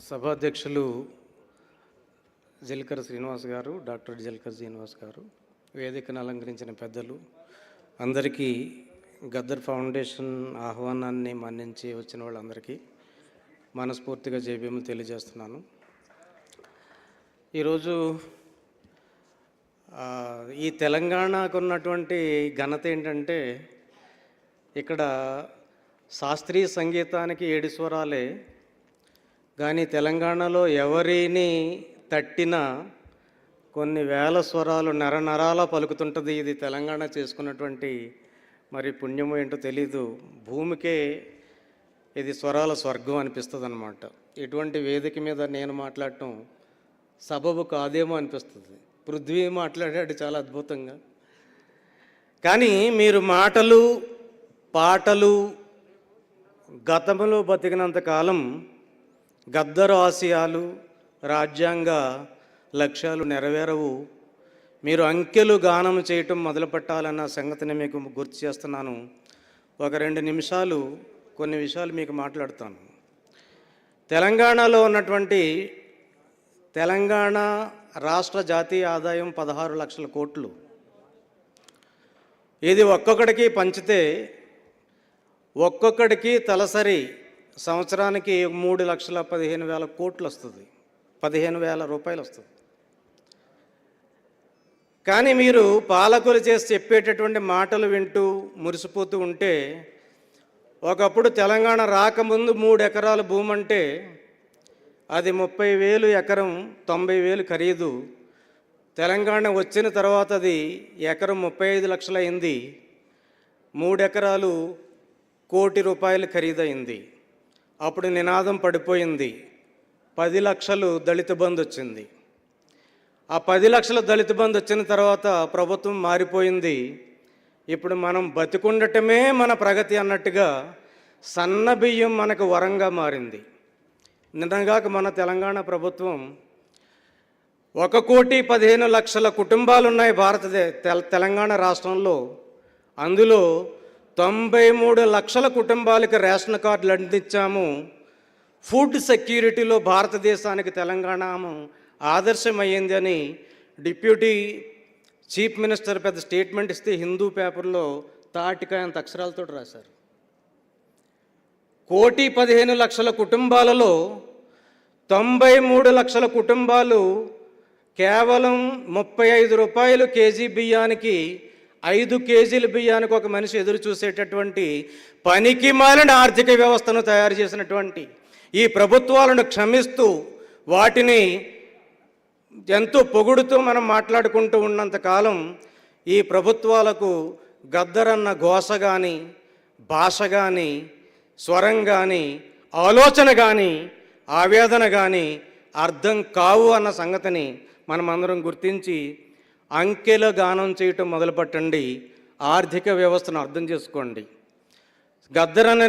సభాధ్యక్షులు జల్కర్ శ్రీనివాస్ గారు డాక్టర్ జల్కర్ శ్రీనివాస్ గారు వేదికను అలంకరించిన పెద్దలు అందరికీ గద్దర్ ఫౌండేషన్ ఆహ్వానాన్ని మన్నించి వచ్చిన వాళ్ళందరికీ మనస్ఫూర్తిగా జేబీఎం తెలియజేస్తున్నాను. ఈరోజు ఈ తెలంగాణకు ఉన్నటువంటి ఘనత ఏంటంటే ఇక్కడ శాస్త్రీయ సంగీతానికి ఏడు స్వరాలే కానీ తెలంగాణలో ఎవరిని తట్టినా కొన్ని వేల స్వరాలు నరనరాల పలుకుతుంటుంది ఇది తెలంగాణ చేసుకున్నటువంటి మరి పుణ్యము ఏంటో తెలీదు. భూమికే ఇది స్వరాల స్వర్గం అనిపిస్తుంది అనమాట ఇటువంటి వేదిక మీద నేను మాట్లాడటం సబబు కాదేమో అనిపిస్తుంది. పృథ్వీ మాట్లాడాడు చాలా అద్భుతంగా. కానీ మీరు మాటలు పాటలు గతంలో బతికినంత కాలం గద్దరు ఆశయాలు రాజ్యాంగ లక్ష్యాలు నెరవేరవు. మీరు అంకెలు గానం చేయటం మొదలుపెట్టాలన్న సంగతిని మీకు గుర్తు చేస్తున్నాను. ఒక రెండు నిమిషాలు కొన్ని విషయాలు మీకు మాట్లాడతాను. తెలంగాణలో ఉన్నటువంటి తెలంగాణ రాష్ట్ర జాతీయ ఆదాయం పదహారు లక్షల కోట్లు. ఇది ఒక్కొక్కడికి పంచితే ఒక్కొక్కడికి తలసరి సంవత్సరానికి మూడు లక్షల పదిహేను వేల కోట్లు వస్తుంది. పదిహేను వేల రూపాయలు వస్తుంది. కానీ మీరు పాలకులు చేసి చెప్పేటటువంటి మాటలు వింటూ మురిసిపోతూ ఉంటే ఒకప్పుడు తెలంగాణ రాకముందు మూడు ఎకరాల భూమి అంటే అది ముప్పై వేలు ఎకరం తొంభై వేలు ఖరీదు. తెలంగాణ వచ్చిన తర్వాత అది ఎకరం ముప్పై ఐదు లక్షలైంది మూడు ఎకరాలు కోటి రూపాయలు ఖరీదైంది అప్పుడు నినాదం పడిపోయింది. పది లక్షలు దళిత బంధు వచ్చింది. ఆ పది లక్షల దళిత బంధు వచ్చిన తర్వాత ప్రభుత్వం మారిపోయింది. ఇప్పుడు మనం బతికుండటమే మన ప్రగతి అన్నట్టుగా సన్న బియ్యం మనకు వరంగా మారింది. నిన్నగాక మన తెలంగాణ ప్రభుత్వం ఒక కోటి పదిహేను లక్షల కుటుంబాలు ఉన్నాయి భారతదే తెల- తెలంగాణ రాష్ట్రంలో. అందులో తొంభై మూడు లక్షల కుటుంబాలకు రేషన్ కార్డులు అందించాము. ఫుడ్ సెక్యూరిటీలో భారతదేశానికి తెలంగాణ ఆదర్శమయ్యింది అని డిప్యూటీ చీఫ్ మినిస్టర్ పెద్ద స్టేట్మెంట్ ఇస్తే హిందూ పేపర్లో తాటికాయంత అక్షరాలతో రాశారు. కోటి పదిహేను లక్షల కుటుంబాలలో తొంభై మూడు లక్షల కుటుంబాలు కేవలం ముప్పై ఐదు రూపాయలు కేజీ బియ్యానికి ఐదు కేజీల బియ్యానికి ఒక మనిషి ఎదురు చూసేటటువంటి పనికి మాలిన ఆర్థిక వ్యవస్థను తయారు చేసినటువంటి ఈ ప్రభుత్వాలను క్షమిస్తూ వాటిని ఎంతో పొగుడుతూ మనం మాట్లాడుకుంటూ ఉన్నంతకాలం ఈ ప్రభుత్వాలకు గద్దరన్న ఘోష కానీ భాష కానీ స్వరం కానీ ఆలోచన కానీ ఆవేదన కానీ అర్థం కావు అన్న సంగతిని మనమందరం గుర్తించి అంకెల గానం చేయటం మొదలుపెట్టండి. ఆర్థిక వ్యవస్థను అర్థం చేసుకోండి. గద్దరన్న